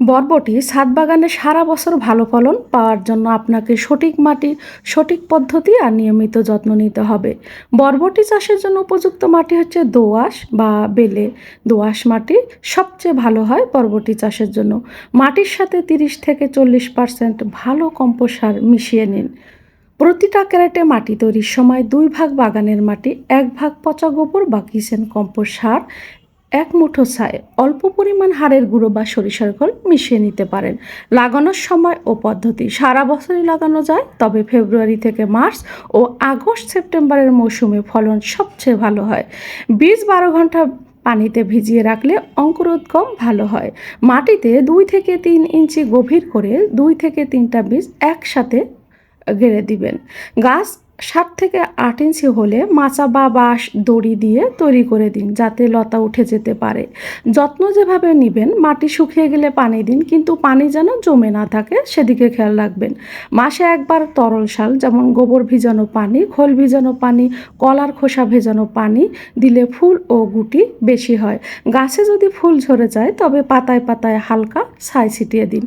বরবটি ছাদ বাগানে সারা বছর ভালো ফলন পাওয়ার জন্য আপনাকে সঠিক মাটি, সঠিক পদ্ধতি আর নিয়মিত যত্ন নিতে হবে। বরবটি চাষের জন্য উপযুক্ত মাটি হচ্ছে দোআঁশ বা বেলে। দোআঁশ মাটি সবচেয়ে ভালো হয় বরবটি চাষের জন্য। মাটির সাথে তিরিশ থেকে চল্লিশ পার্সেন্ট ভালো কম্পোস্ট সার মিশিয়ে নিন। প্রতিটা ক্যারেটে মাটি তৈরির সময় দুই ভাগ বাগানের মাটি, এক ভাগ পচা গোবর বা কিচেন কম্পোস্ট সার এক মুঠো ছাই অল্প পরিমাণ হাড়ের গুঁড়ো বা সরিষার খোল মিশিয়ে নিতে পারেন। লাগানোর সময় ও পদ্ধতি। সারা বছরই লাগানো যায়, তবে ফেব্রুয়ারি থেকে মার্চ ও আগস্ট সেপ্টেম্বরের মৌসুমে ফলন সবচেয়ে ভালো হয়। বীজ বারো ঘণ্টা পানিতে ভিজিয়ে রাখলে অঙ্কুরোদ্গম ভালো হয়। মাটিতে দুই থেকে তিন ইঞ্চি গভীর করে দুই থেকে তিনটা বীজ একসাথে গেড়ে দিবেন। গাছ সাত থেকে আট ইঞ্চি হলে মাচা বা বাঁশ দড়ি দিয়ে তৈরি করে দিন যাতে লতা উঠে যেতে পারে। যত্ন যেভাবে নেবেন, মাটি শুকিয়ে গেলে পানি দিন, কিন্তু পানি যেন জমে না থাকে সেদিকে খেয়াল রাখবেন। মাসে একবার তরল সাল যেমন গোবর ভিজানো পানি, খোল ভিজানো পানি, কলার খোসা ভেজানো পানি দিলে ফুল ও গুটি বেশি হয়। গাছে যদি ফুল ঝরে যায়, তবে পাতায় পাতায় হালকা ছাই ছিটিয়ে দিন।